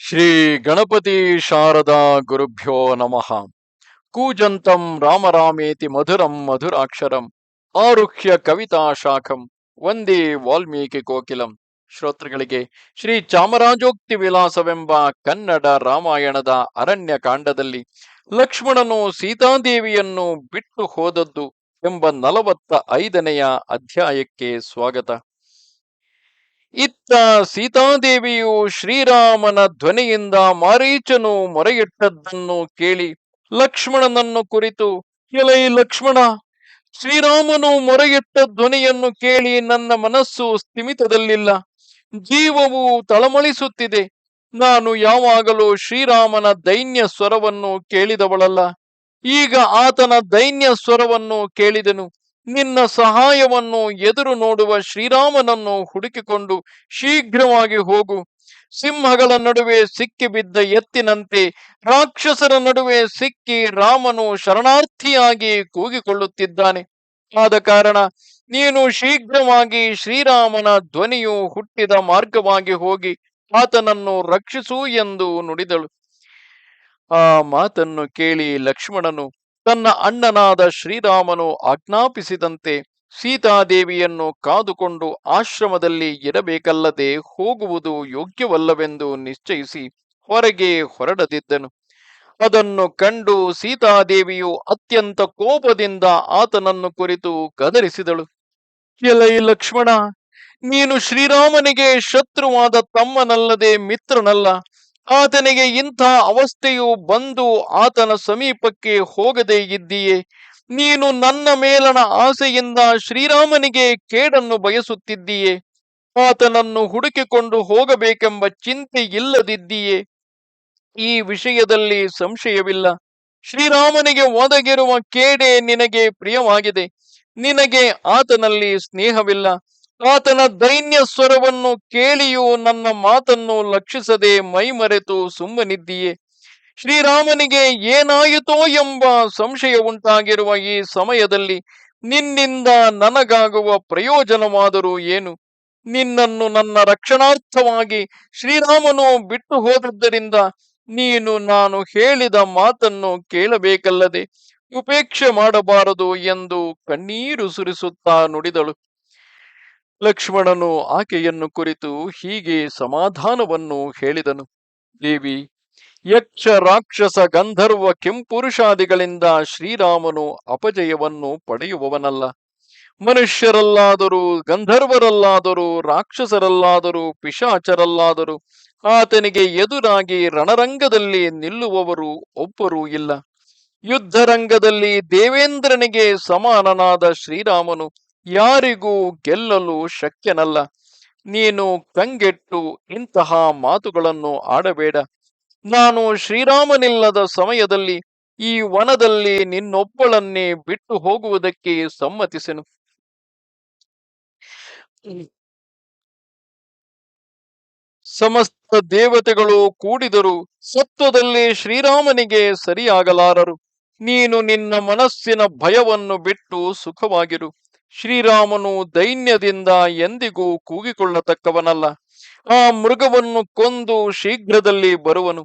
ಶ್ರೀ ಗಣಪತಿ ಶಾರದಾ ಗುರುಭ್ಯೋ ನಮಃ. ಕೂಜಂತಂ ರಾಮರಾಮೇತಿ ಮಧುರಂ ಮಧುರಾಕ್ಷರಂ ಆರುಹ್ಯ ಕವಿತಾ ಶಾಖಂ ವಂದೇ ವಾಲ್ಮೀಕಿ ಕೋಕಿಲಂ. ಶ್ರೋತೃಗಳಿಗೆ ಶ್ರೀ ಚಾಮರಾಜೋಕ್ತಿ ವಿಲಾಸವೆಂಬ ಕನ್ನಡ ರಾಮಾಯಣದ ಅರಣ್ಯ ಕಾಂಡದಲ್ಲಿ ಲಕ್ಷ್ಮಣನು ಸೀತಾದೇವಿಯನ್ನು ಬಿಟ್ಟು ಹೋದದ್ದು ಎಂಬ ನಲವತ್ತ ಐದನೆಯ ಅಧ್ಯಾಯಕ್ಕೆ ಸ್ವಾಗತ. ಇತ್ತ ಸೀತಾದೇವಿಯು ಶ್ರೀರಾಮನ ಧ್ವನಿಯಿಂದ ಮಾರೀಚನು ಮೊರೆಯಿಟ್ಟದ್ದನ್ನು ಕೇಳಿ ಲಕ್ಷ್ಮಣನನ್ನು ಕುರಿತು, ಎಲೈ ಲಕ್ಷ್ಮಣ, ಶ್ರೀರಾಮನು ಮೊರೆಯಿಟ್ಟ ಧ್ವನಿಯನ್ನು ಕೇಳಿ ನನ್ನ ಮನಸ್ಸು ಸ್ಥಿಮಿತದಲ್ಲಿಲ್ಲ. ಜೀವವು ತಳಮಳಿಸುತ್ತಿದೆ. ನಾನು ಯಾವಾಗಲೂ ಶ್ರೀರಾಮನ ದೈನ್ಯ ಸ್ವರವನ್ನು ಕೇಳಿದವಳಲ್ಲ. ಈಗ ಆತನ ದೈನ್ಯ ಸ್ವರವನ್ನು ಕೇಳಿದೆನು. ನಿನ್ನ ಸಹಾಯವನ್ನು ಎದುರು ನೋಡುವ ಶ್ರೀರಾಮನನ್ನು ಹುಡುಕಿಕೊಂಡು ಶೀಘ್ರವಾಗಿ ಹೋಗು. ಸಿಂಹಗಳ ನಡುವೆ ಸಿಕ್ಕಿ ಬಿದ್ದ ಎತ್ತಿನಂತೆ ರಾಕ್ಷಸರ ನಡುವೆ ಸಿಕ್ಕಿ ರಾಮನು ಶರಣಾರ್ಥಿಯಾಗಿ ಕೂಗಿಕೊಳ್ಳುತ್ತಿದ್ದಾನೆ. ಆದ ಕಾರಣ ನೀನು ಶೀಘ್ರವಾಗಿ ಶ್ರೀರಾಮನ ಧ್ವನಿಯು ಹುಟ್ಟಿದ ಮಾರ್ಗವಾಗಿ ಹೋಗಿ ಆತನನ್ನು ರಕ್ಷಿಸು ಎಂದು ನುಡಿದಳು. ಆ ಮಾತನ್ನು ಕೇಳಿ ಲಕ್ಷ್ಮಣನು ತನ್ನ ಅಣ್ಣನಾದ ಶ್ರೀರಾಮನು ಆಜ್ಞಾಪಿಸಿದಂತೆ ಸೀತಾದೇವಿಯನ್ನು ಕಾದುಕೊಂಡು ಆಶ್ರಮದಲ್ಲಿ ಇರಬೇಕಲ್ಲದೆ ಹೋಗುವುದು ಯೋಗ್ಯವಲ್ಲವೆಂದು ನಿಶ್ಚಯಿಸಿ ಹೊರಗೆ ಹೊರಡದಿದ್ದನು. ಅದನ್ನು ಕಂಡು ಸೀತಾದೇವಿಯು ಅತ್ಯಂತ ಕೋಪದಿಂದ ಆತನನ್ನು ಕುರಿತು ಕದರಿಸಿದಳು ಎಲೈ ಲಕ್ಷ್ಮಣ, ನೀನು ಶ್ರೀರಾಮನಿಗೆ ಶತ್ರುವಾದ ತಮ್ಮನಲ್ಲದೆ ಮಿತ್ರನಲ್ಲ. ಆತನಿಗೆ ಇಂಥ ಅವಸ್ಥೆಯು ಬಂದು ಆತನ ಸಮೀಪಕ್ಕೆ ಹೋಗದೇ ಇದ್ದೀಯೆ. ನೀನು ನನ್ನ ಮೇಲನ ಆಸೆಯಿಂದ ಶ್ರೀರಾಮನಿಗೆ ಕೇಡನ್ನು ಬಯಸುತ್ತಿದ್ದೀಯೇ. ಆತನನ್ನು ಹುಡುಕಿಕೊಂಡು ಹೋಗಬೇಕೆಂಬ ಚಿಂತೆ ಇಲ್ಲದಿದ್ದೀಯೇ. ಈ ವಿಷಯದಲ್ಲಿ ಸಂಶಯವಿಲ್ಲ. ಶ್ರೀರಾಮನಿಗೆ ಒದಗಿರುವ ಕೇಡೆ ನಿನಗೆ ಪ್ರಿಯವಾಗಿದೆ. ನಿನಗೆ ಆತನಲ್ಲಿ ಸ್ನೇಹವಿಲ್ಲ. ಆತನ ದೈನ್ಯ ಸ್ವರವನ್ನು ಕೇಳಿಯೂ ನನ್ನ ಮಾತನ್ನು ಲಕ್ಷಿಸದೆ ಮೈಮರೆತು ಸುಮ್ಮನಿದ್ದೀಯೆ. ಶ್ರೀರಾಮನಿಗೆ ಏನಾಯಿತೋ ಎಂಬ ಸಂಶಯ ಉಂಟಾಗಿರುವ ಈ ಸಮಯದಲ್ಲಿ ನಿನ್ನಿಂದ ನನಗಾಗುವ ಪ್ರಯೋಜನವಾದರೂ ಏನು? ನಿನ್ನನ್ನು ನನ್ನ ರಕ್ಷಣಾರ್ಥವಾಗಿ ಶ್ರೀರಾಮನು ಬಿಟ್ಟು ಹೋದದ್ದರಿಂದ ನೀನು ನಾನು ಹೇಳಿದ ಮಾತನ್ನು ಕೇಳಬೇಕಲ್ಲದೆ, ಉಪೇಕ್ಷೆ ಮಾಡಬಾರದು ಎಂದು ಕಣ್ಣೀರು ಸುರಿಸುತ್ತಾ ನುಡಿದಳು. ಲಕ್ಷ್ಮಣನು ಆಕೆಯನ್ನು ಕುರಿತು ಹೀಗೆ ಸಮಾಧಾನವನ್ನು ಹೇಳಿದನು. ದೇವಿ, ಯಕ್ಷ ರಾಕ್ಷಸ ಗಂಧರ್ವ ಕೆಂಪುರುಷಾದಿಗಳಿಂದ ಶ್ರೀರಾಮನು ಅಪಜಯವನ್ನು ಪಡೆಯುವವನಲ್ಲ. ಮನುಷ್ಯರಲ್ಲಾದರೂ, ಗಂಧರ್ವರಲ್ಲಾದರೂ, ರಾಕ್ಷಸರಲ್ಲಾದರೂ, ಪಿಶಾಚರಲ್ಲಾದರೂ, ಆತನಿಗೆ ಎದುರಾಗಿ ರಣರಂಗದಲ್ಲಿ ನಿಲ್ಲುವವರು ಒಬ್ಬರೂ ಇಲ್ಲ. ಯುದ್ಧರಂಗದಲ್ಲಿ ದೇವೇಂದ್ರನಿಗೆ ಸಮಾನನಾದ ಶ್ರೀರಾಮನು ಯಾರಿಗೂ ಗೆಲ್ಲಲು ಶಕ್ಯನಲ್ಲ. ನೀನು ಕಂಗೆಟ್ಟು ಇಂತಹ ಮಾತುಗಳನ್ನು ಆಡಬೇಡ. ನಾನು ಶ್ರೀರಾಮನಿಲ್ಲದ ಸಮಯದಲ್ಲಿ ಈ ವನದಲ್ಲಿ ನಿನ್ನೊಬ್ಬಳನ್ನೇ ಬಿಟ್ಟು ಹೋಗುವುದಕ್ಕೆ ಸಮ್ಮತಿಸೆನು. ಸಮಸ್ತ ದೇವತೆಗಳು ಕೂಡಿದರು ಸತ್ವದಲ್ಲಿ ಶ್ರೀರಾಮನಿಗೆ ಸರಿಯಾಗಲಾರರು. ನೀನು ನಿನ್ನ ಮನಸ್ಸಿನ ಭಯವನ್ನು ಬಿಟ್ಟು ಸುಖವಾಗಿರು. ಶ್ರೀರಾಮನು ದೈನ್ಯದಿಂದ ಎಂದಿಗೂ ಕೂಗಿಕೊಳ್ಳತಕ್ಕವನಲ್ಲ. ಆ ಮೃಗವನ್ನು ಕೊಂದು ಶೀಘ್ರದಲ್ಲಿ ಬರುವನು.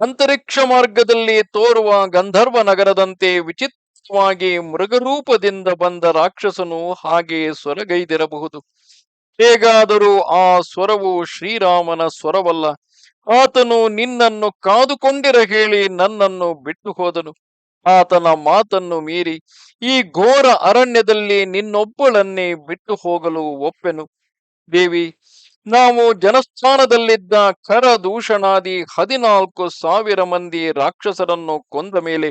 ಅಂತರಿಕ್ಷ ಮಾರ್ಗದಲ್ಲಿ ತೋರುವ ಗಂಧರ್ವ ನಗರದಂತೆ ವಿಚಿತ್ರವಾಗಿ ಮೃಗರೂಪದಿಂದ ಬಂದ ರಾಕ್ಷಸನು ಹಾಗೆ ಸ್ವರಗೈದಿರಬಹುದು. ಹೇಗಾದರೂ ಆ ಸ್ವರವು ಶ್ರೀರಾಮನ ಸ್ವರವಲ್ಲ. ಆತನು ನಿನ್ನನ್ನು ಕಾದುಕೊಂಡಿರ ಹೇಳಿ ನನ್ನನ್ನು ಬಿಟ್ಟು ಹೋದನು ಆತನ ಮಾತನ್ನು ಮೀರಿ, ಈ ಘೋರ ಅರಣ್ಯದಲ್ಲಿ ನಿನ್ನೊಬ್ಬಳನ್ನೇ ಬಿಟ್ಟು ಹೋಗಲು ಒಪ್ಪೆನು. ದೇವಿ, ನಾವು ಜನಸ್ಥಾನದಲ್ಲಿದ್ದ ಖರ ದೂಷಣಾದಿ ಹದಿನಾಲ್ಕು ಸಾವಿರ ಮಂದಿ ರಾಕ್ಷಸರನ್ನು ಕೊಂದ ಮೇಲೆ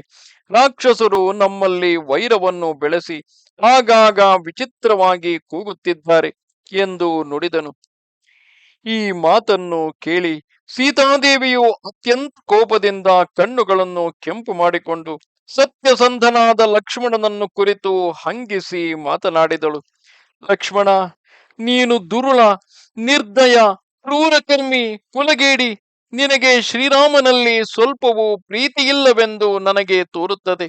ರಾಕ್ಷಸರು ನಮ್ಮಲ್ಲಿ ವೈರವನ್ನು ಬೆಳೆಸಿ ಆಗಾಗ ವಿಚಿತ್ರವಾಗಿ ಕೂಗುತ್ತಿದ್ದಾರೆ ಎಂದು ನುಡಿದನು. ಈ ಮಾತನ್ನು ಕೇಳಿ ಸೀತಾದೇವಿಯು ಅತ್ಯಂತ ಕೋಪದಿಂದ ಕಣ್ಣುಗಳನ್ನು ಕೆಂಪು ಮಾಡಿಕೊಂಡು ಸತ್ಯಸಂಧನಾದ ಲಕ್ಷ್ಮಣನನ್ನು ಕುರಿತು ಹಂಗಿಸಿ ಮಾತನಾಡಿದಳು. ಲಕ್ಷ್ಮಣ, ನೀನು ದುರುಳ, ನಿರ್ದಯ, ಕ್ರೂರಕರ್ಮಿ, ಕುಲಗೇಡಿ, ನಿನಗೆ ಶ್ರೀರಾಮನಲ್ಲಿ ಸ್ವಲ್ಪವೂ ಪ್ರೀತಿಯಿಲ್ಲವೆಂದು ನನಗೆ ತೋರುತ್ತದೆ.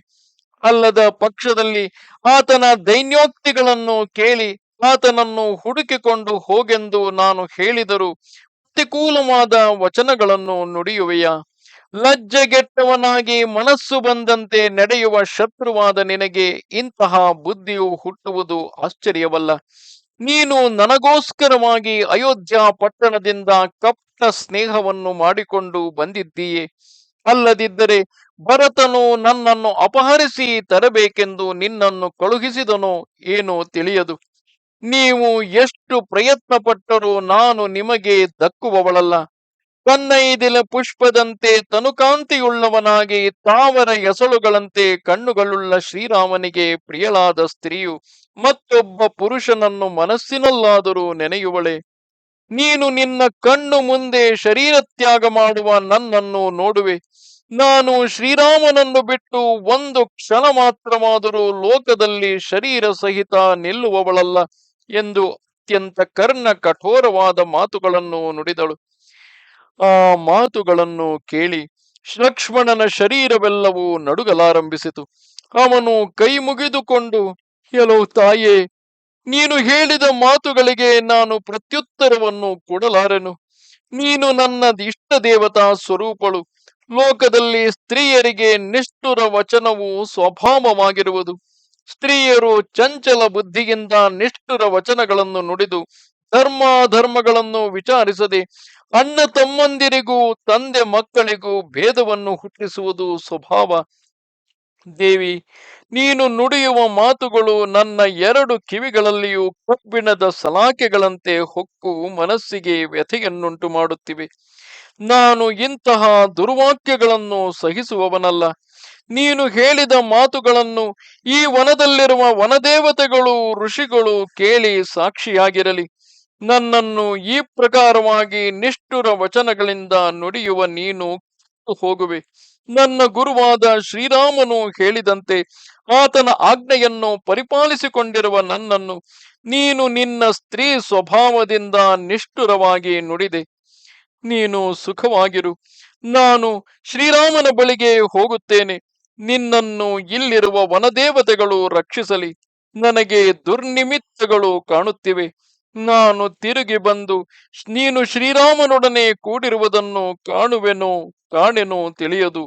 ಅಲ್ಲದ ಪಕ್ಷದಲ್ಲಿ ಆತನ ದೈನ್ಯೋಕ್ತಿಗಳನ್ನು ಕೇಳಿ ಆತನನ್ನು ಹುಡುಕಿಕೊಂಡು ಹೋಗೆಂದು ನಾನು ಹೇಳಿದರು ಪ್ರತಿಕೂಲವಾದ ವಚನಗಳನ್ನು ನುಡಿಯುವೆಯಾ? ಲಜ್ಜೆಗೆಟ್ಟವನಾಗಿ ಮನಸ್ಸು ಬಂದಂತೆ ನಡೆಯುವ ಶತ್ರುವಾದ ನಿನಗೆ ಇಂತಹ ಬುದ್ಧಿಯು ಹುಟ್ಟುವುದು ಆಶ್ಚರ್ಯವಲ್ಲ. ನೀನು ನನಗೋಸ್ಕರವಾಗಿ ಅಯೋಧ್ಯ ಪಟ್ಟಣದಿಂದ ಕಪ್ಟ ಸ್ನೇಹವನ್ನು ಮಾಡಿಕೊಂಡು ಬಂದಿದ್ದೀಯೆ. ಅಲ್ಲದಿದ್ದರೆ ಭರತನು ನನ್ನನ್ನು ಅಪಹರಿಸಿ ತರಬೇಕೆಂದು ನಿನ್ನನ್ನು ಕಳುಹಿಸಿದನೋ ಏನೋ ತಿಳಿಯದು. ನೀವು ಎಷ್ಟು ಪ್ರಯತ್ನ ಪಟ್ಟರೂ ನಾನು ನಿಮಗೆ ದಕ್ಕುವವಳಲ್ಲ. ಕನ್ನೈದಿಲ ಪುಷ್ಪದಂತೆ ತನುಕಾಂತಿಯುಳ್ಳವನಾಗಿ ತಾವರ ಎಸಳುಗಳಂತೆ ಕಣ್ಣುಗಳುಳ್ಳ ಶ್ರೀರಾಮನಿಗೆ ಪ್ರಿಯಳಾದ ಸ್ತ್ರೀಯು ಮತ್ತೊಬ್ಬ ಪುರುಷನನ್ನು ಮನಸ್ಸಿನಲ್ಲಾದರೂ ನೆನೆಯುವಳೆ. ನೀನು ನಿನ್ನ ಕಣ್ಣು ಮುಂದೆ ಶರೀರ ತ್ಯಾಗ ಮಾಡುವ ನನ್ನನ್ನು ನೋಡುವೆ. ನಾನು ಶ್ರೀರಾಮನನ್ನು ಬಿಟ್ಟು ಒಂದು ಕ್ಷಣ ಮಾತ್ರವಾದರೂ ಲೋಕದಲ್ಲಿ ಶರೀರ ಸಹಿತ ನಿಲ್ಲುವವಳಲ್ಲ ಎಂದು ಅತ್ಯಂತ ಕರ್ಣ ಕಠೋರವಾದ ಮಾತುಗಳನ್ನು ನುಡಿದಳು. ಆ ಮಾತುಗಳನ್ನು ಕೇಳಿ ಲಕ್ಷ್ಮಣನ ಶರೀರವೆಲ್ಲವೂ ನಡುಗಲಾರಂಭಿಸಿತು. ಅವನು ಕೈ ಮುಗಿದುಕೊಂಡು ಎಲೋ ತಾಯೇ, ನೀನು ಹೇಳಿದ ಮಾತುಗಳಿಗೆ ನಾನು ಪ್ರತ್ಯುತ್ತರವನ್ನು ಕೊಡಲಾರೆನು. ನೀನು ನನ್ನ ಇಷ್ಟ ದೇವತಾ ಸ್ವರೂಪಳು. ಲೋಕದಲ್ಲಿ ಸ್ತ್ರೀಯರಿಗೆ ನಿಷ್ಠುರ ವಚನವು ಸ್ವಭಾವವಾಗಿರುವುದು. ಸ್ತ್ರೀಯರು ಚಂಚಲ ಬುದ್ಧಿಯಿಂದ ನಿಷ್ಠುರ ವಚನಗಳನ್ನು ನುಡಿದು ಧರ್ಮ ಧರ್ಮಗಳನ್ನು ವಿಚಾರಿಸದೆ ಅಣ್ಣ ತಮ್ಮಂದಿರಿಗೂ, ತಂದೆ ಮಕ್ಕಳಿಗೂ ಭೇದವನ್ನು ಹುಟ್ಟಿಸುವುದು ಸ್ವಭಾವ. ದೇವಿ, ನೀನು ನುಡಿಯುವ ಮಾತುಗಳು ನನ್ನ ಎರಡು ಕಿವಿಗಳಲ್ಲಿಯೂ ಕಬ್ಬಿಣದ ಸಲಾಕೆಗಳಂತೆ ಹೊಕ್ಕು ಮನಸ್ಸಿಗೆ ವ್ಯಥೆಯನ್ನುಂಟು ಮಾಡುತ್ತಿವೆ. ನಾನು ಇಂತಹ ದುರ್ವಾಕ್ಯಗಳನ್ನು ಸಹಿಸುವವನಲ್ಲ. ನೀನು ಹೇಳಿದ ಮಾತುಗಳನ್ನು ಈ ವನದಲ್ಲಿರುವ ವನದೇವತೆಗಳು, ಋಷಿಗಳು ಕೇಳಿ ಸಾಕ್ಷಿಯಾಗಿರಲಿ. ನನ್ನನ್ನು ಈ ಪ್ರಕಾರವಾಗಿ ನಿಷ್ಠುರ ವಚನಗಳಿಂದ ನುಡಿಯುವ ನೀನು ಹೋಗುವೆ. ನನ್ನ ಗುರುವಾದ ಶ್ರೀರಾಮನು ಹೇಳಿದಂತೆ ಆತನ ಆಜ್ಞೆಯನ್ನು ಪರಿಪಾಲಿಸಿಕೊಂಡಿರುವ ನನ್ನನ್ನು ನೀನು ನಿನ್ನ ಸ್ತ್ರೀ ಸ್ವಭಾವದಿಂದ ನಿಷ್ಠುರವಾಗಿ ನುಡಿದೆ. ನೀನು ಸುಖವಾಗಿರು. ನಾನು ಶ್ರೀರಾಮನ ಬಳಿಗೆ ಹೋಗುತ್ತೇನೆ. ನಿನ್ನನ್ನು ಇಲ್ಲಿರುವ ವನದೇವತೆಗಳು ರಕ್ಷಿಸಲಿ. ನನಗೆ ದುರ್ನಿಮಿತ್ತಗಳು ಕಾಣುತ್ತಿವೆ. ನಾನು ತಿರುಗಿ ಬಂದು ನೀನು ಶ್ರೀರಾಮನೊಡನೆ ಕೂಡಿರುವುದನ್ನು ಕಾಣುವೆನೋ, ಕಾಣೆನೋ ತಿಳಿಯದು,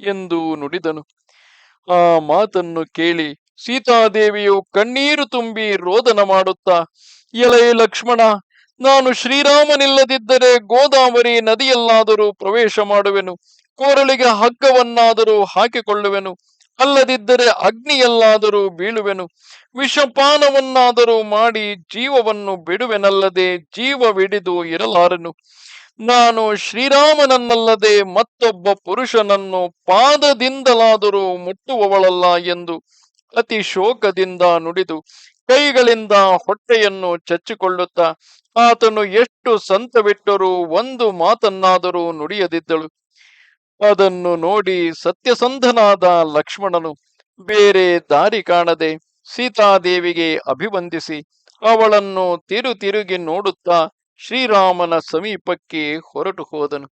ಎಂದು ನುಡಿದನು. ಆ ಮಾತನ್ನು ಕೇಳಿ ಸೀತಾದೇವಿಯು ಕಣ್ಣೀರು ತುಂಬಿ ರೋದನ ಮಾಡುತ್ತಾ, ಎಲೈ ಲಕ್ಷ್ಮಣ, ನಾನು ಶ್ರೀರಾಮನಿಲ್ಲದಿದ್ದರೆ ಗೋದಾವರಿ ನದಿಯಲ್ಲಾದರೂ ಪ್ರವೇಶ ಮಾಡುವೆನು, ಕೋರಳಿಗೆ ಹಗ್ಗವನ್ನಾದರೂ ಹಾಕಿಕೊಳ್ಳುವೆನು ಅಲ್ಲದಿದ್ದರೆ ಅಗ್ನಿಯಲ್ಲಾದರೂ ಬೀಳುವೆನು. ವಿಷಪಾನವನ್ನಾದರೂ ಮಾಡಿ ಜೀವವನ್ನು ಬಿಡುವೆನಲ್ಲದೆ ಜೀವವಿಡಿದು ಇರಲಾರನು. ನಾನು ಶ್ರೀರಾಮನನ್ನಲ್ಲದೆ ಮತ್ತೊಬ್ಬ ಪುರುಷನನ್ನು ಪಾದದಿಂದಲಾದರೂ ಮುಟ್ಟುವವಳಲ್ಲ ಎಂದು ಅತಿ ಶೋಕದಿಂದ ನುಡಿದು ಕೈಗಳಿಂದ ಹೊಟ್ಟೆಯನ್ನು ಚಚ್ಚಿಕೊಳ್ಳುತ್ತಾ ಆತನು ಎಷ್ಟು ಸಂತವಿಟ್ಟರೂ ಒಂದು ಮಾತನ್ನಾದರೂ ನುಡಿಯದಿದ್ದಳು. ಅದನ್ನು ನೋಡಿ ಸತ್ಯಸಂಧನಾದ ಲಕ್ಷ್ಮಣನು ಬೇರೆ ದಾರಿ ಕಾಣದೆ ಸೀತಾದೇವಿಗೆ ಅಭಿವಂದಿಸಿ ಅವಳನ್ನು ತಿರು ತಿರುಗಿ ನೋಡುತ್ತಾ ಶ್ರೀರಾಮನ ಸಮೀಪಕ್ಕೆ ಹೊರಟು ಹೋದನು.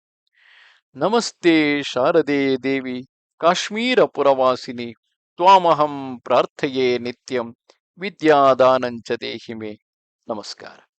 ನಮಸ್ತೆ ಶಾರದೆ ದೇವಿ, ಕಾಶ್ಮೀರ ಪುರವಾಸಿನಿ, ತ್ವಾಮಹಂ ಪ್ರಾರ್ಥೆಯೇ ನಿತ್ಯಂ, ವಿದ್ಯಾದಾನಂಚ ದೇಹಿಮೆ. ನಮಸ್ಕಾರ.